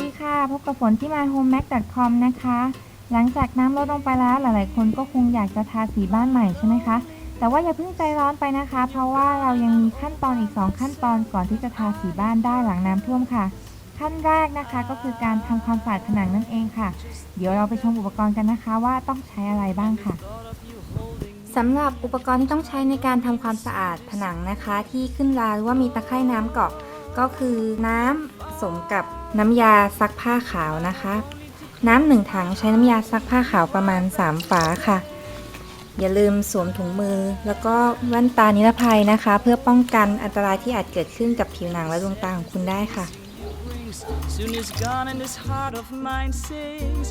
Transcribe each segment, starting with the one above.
ดีค่ะ พบกับฝนที่ myhomemac.com นะคะ หลังจากน้ำลดลงไปแล้วหลายๆ คนก็คงอยากจะทาสีบ้านใหม่ใช่ไหมคะ แต่ว่าอย่าเพิ่งใจร้อนไปนะคะ เพราะว่าเรายังมีขั้นตอนอีก 2 ขั้นตอนก่อนที่จะทาสีบ้านได้หลังน้ำท่วมค่ะ ขั้นแรกนะคะก็คือการทำความสะอาดผนังนั่นเองค่ะ เดี๋ยวเราไปชมอุปกรณ์กันนะคะ ว่าต้องใช้อะไรบ้างค่ะสำหรับอุปกรณ์ที่ต้องใช้ในการทำความสะอาดผนังนะคะ ที่ขึ้นราหรือว่ามีตะไคร่น้ำเกาะก็คือน้ำสมกับ น้ำยาซักผ้าขาวนะคะ น้ำหนึ่งถังใช้น้ำยาซักผ้าขาวประมาณ 3 ฝาค่ะ อย่าลืมสวมถุงมือ แล้วก็แว่นตานิรภัยนะคะ เพื่อป้องกันอันตรายที่อาจเกิดขึ้นกับผิวหนังและดวงตาของคุณได้ค่ะ Soon is gone and his heart of mine sings.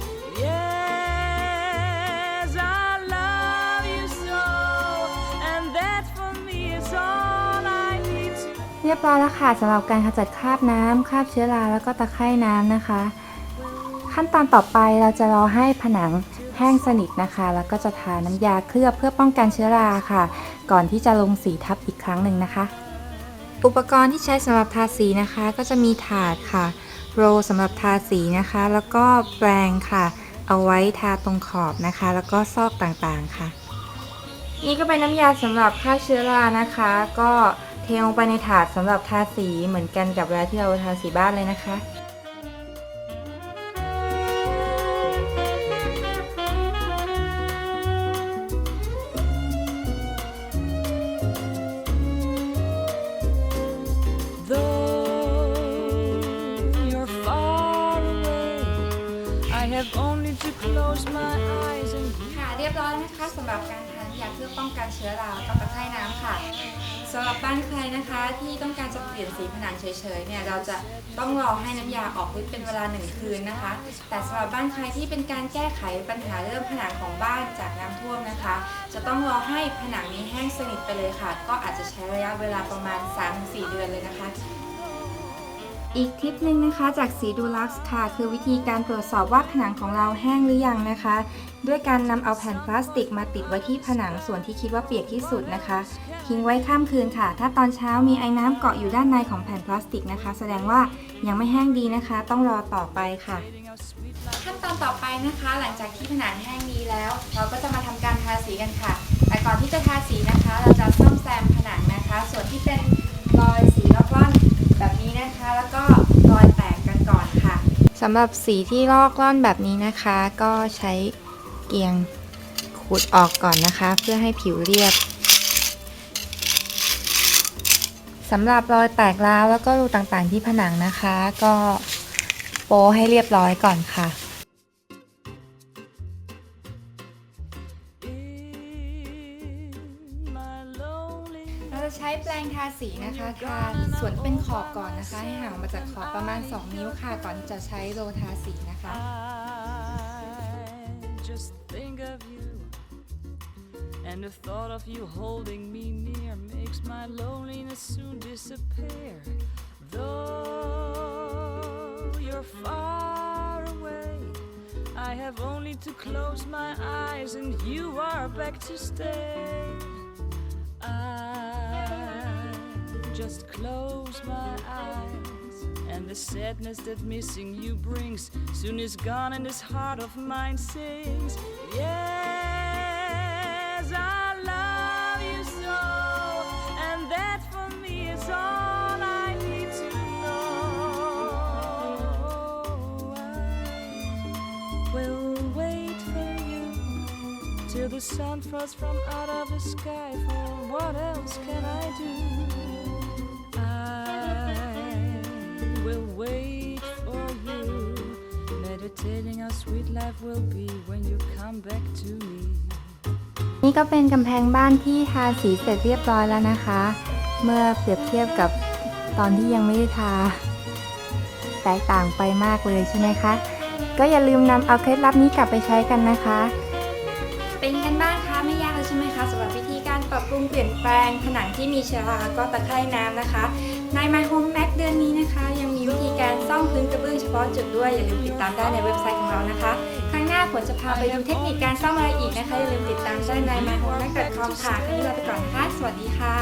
เรียบร้อยแล้วค่ะสำหรับการขจัดคราบน้ำคราบเชื้อราแล้วก็ตะไคร่น้ำนะคะ ขั้นตอนต่อไปเราจะรอให้ผนังแห้งสนิทนะคะ แล้วก็จะทาน้ำยาเคลือบเพื่อป้องกันเชื้อราค่ะ ก่อนที่จะลงสีทับอีกครั้งหนึ่งนะคะ อุปกรณ์ที่ใช้สำหรับทาสีนะคะ ก็จะมีถาดค่ะ โรสำหรับทาสีนะคะ แล้วก็แปรงค่ะ เอาไว้ทาตรงขอบนะคะ แล้วก็ซอกต่างๆค่ะ นี่ก็เป็นน้ำยาสำหรับฆ่าเชื้อรานะคะ ก็ เทลงไปในถาดสำหรับทาสีเหมือนกันกับเวลาที่เราทาสีบ้านเลยนะคะ Though you're far away, I have only to close my eyes and ค่ะเรียบร้อยนะคะสำหรับการทาน้ำยาเพื่อป้องกันเชื้อราแล้วก็ตะไคร่น้ำค่ะ สำหรับบ้านใครนะคะที่ต้องการจะเปลี่ยนสีผนังเฉยๆเนี่ยเราจะต้องรอให้น้ำยาออกฤทธิ์เป็นเวลาหนึ่งคืนนะคะ แต่สำหรับบ้านใครที่เป็นการแก้ไขปัญหาเรื่องผนังของบ้านจากน้ำท่วมนะคะ จะต้องรอให้ผนังนี้แห้งสนิทไปเลยค่ะ ก็อาจจะใช้ระยะเวลาประมาณ 3-4 เดือนเลยนะคะอีกทิปหนึ่งนะคะจากสีดูลักซ์ค่ะ คือวิธีการตรวจสอบว่าผนังของเราแห้งหรือยังนะคะ ด้วยการนำเอาแผ่นพลาสติกมาติดไว้ที่ผนังส่วนที่คิดว่าเปียกที่สุดนะคะ ทิ้งไว้ข้ามคืนค่ะ ถ้าตอนเช้ามีไอ้น้ำเกาะอยู่ด้านในของแผ่นพลาสติกนะคะ แสดงว่ายังไม่แห้งดีนะคะ ต้องรอต่อไปค่ะ ขั้นตอนต่อไปนะคะ หลังจากที่ผนังแห้งดีแล้ว เราก็จะมาทำการทาสีกันค่ะ แต่ก่อนที่จะทาสีนะคะ เราจะซ่อมแซมผนังนะคะ ส่วนที่เป็นรอยสีลอกล่อนแบบนี้นะคะ แล้วก็รอยแตกกันก่อนค่ะสำหรับสีที่ลอกล่อนแบบนี้นะคะ ก็ใช้ เกียงขูดออกก่อนนะคะ เพื่อให้ผิวเรียบสำหรับรอยแตกร้าวแล้วก็รูต่างๆที่ผนังนะคะ ก็โปะให้เรียบร้อยก่อนค่ะ เราจะใช้แปรงทาสีนะคะทาส่วนเป็นขอบก่อนนะคะ ให้ห่างมาจากขอบประมาณ 2 นิ้วค่ะ ก่อนจะใช้โรลทาสีนะคะ just think of you, and the thought of you holding me near makes my loneliness soon disappear. Though you're far away, I have only to close my eyes, and you are back to stay. Just close my eyes, and the sadness that missing you brings soon is gone, and this heart of mine sings. Yes, I love you so, and that for me is all I need to know. I will wait for you till the sun falls from out of the sky. For what else can I do? นี่ก็เป็นกำแพงบ้านที่ทาสีเสร็จเรียบร้อยแล้วนะคะ เมื่อเปรียบเทียบกับตอนที่ยังไม่ได้ทา แตกต่างไปมากเลยใช่ไหมคะ ก็อย่าลืมนำเอาเคล็ดลับนี้กลับไปใช้กันนะคะ เป็นกันบ้างคะไม่ยากเลยใช่ไหมคะสำหรับวิธีการปรับปรุงเปลี่ยนแปลงผนังที่มีเชื้อราแล้วก็ตะไคร่น้ำนะคะ ใน My Home Mac เดือน นกระเบื้องเฉพาะจุดด้วยอย่าลืมติดตามได้ในเว็บไซต์ของเรานะคะ ครั้งหน้าฝนจะพาไปดูเทคนิคการซ่อมอะไรอีกนะคะอย่าลืมติดตามได้ใน My Home Mac com ค่ะครั้งนี้เราไปก่อนนะคะสวัสดีค่ะ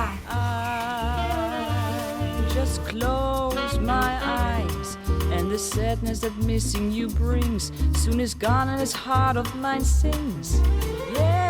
I just close my eyes, and the the sadness that missing you brings soon is gone and this heart of mine sings. Yeah.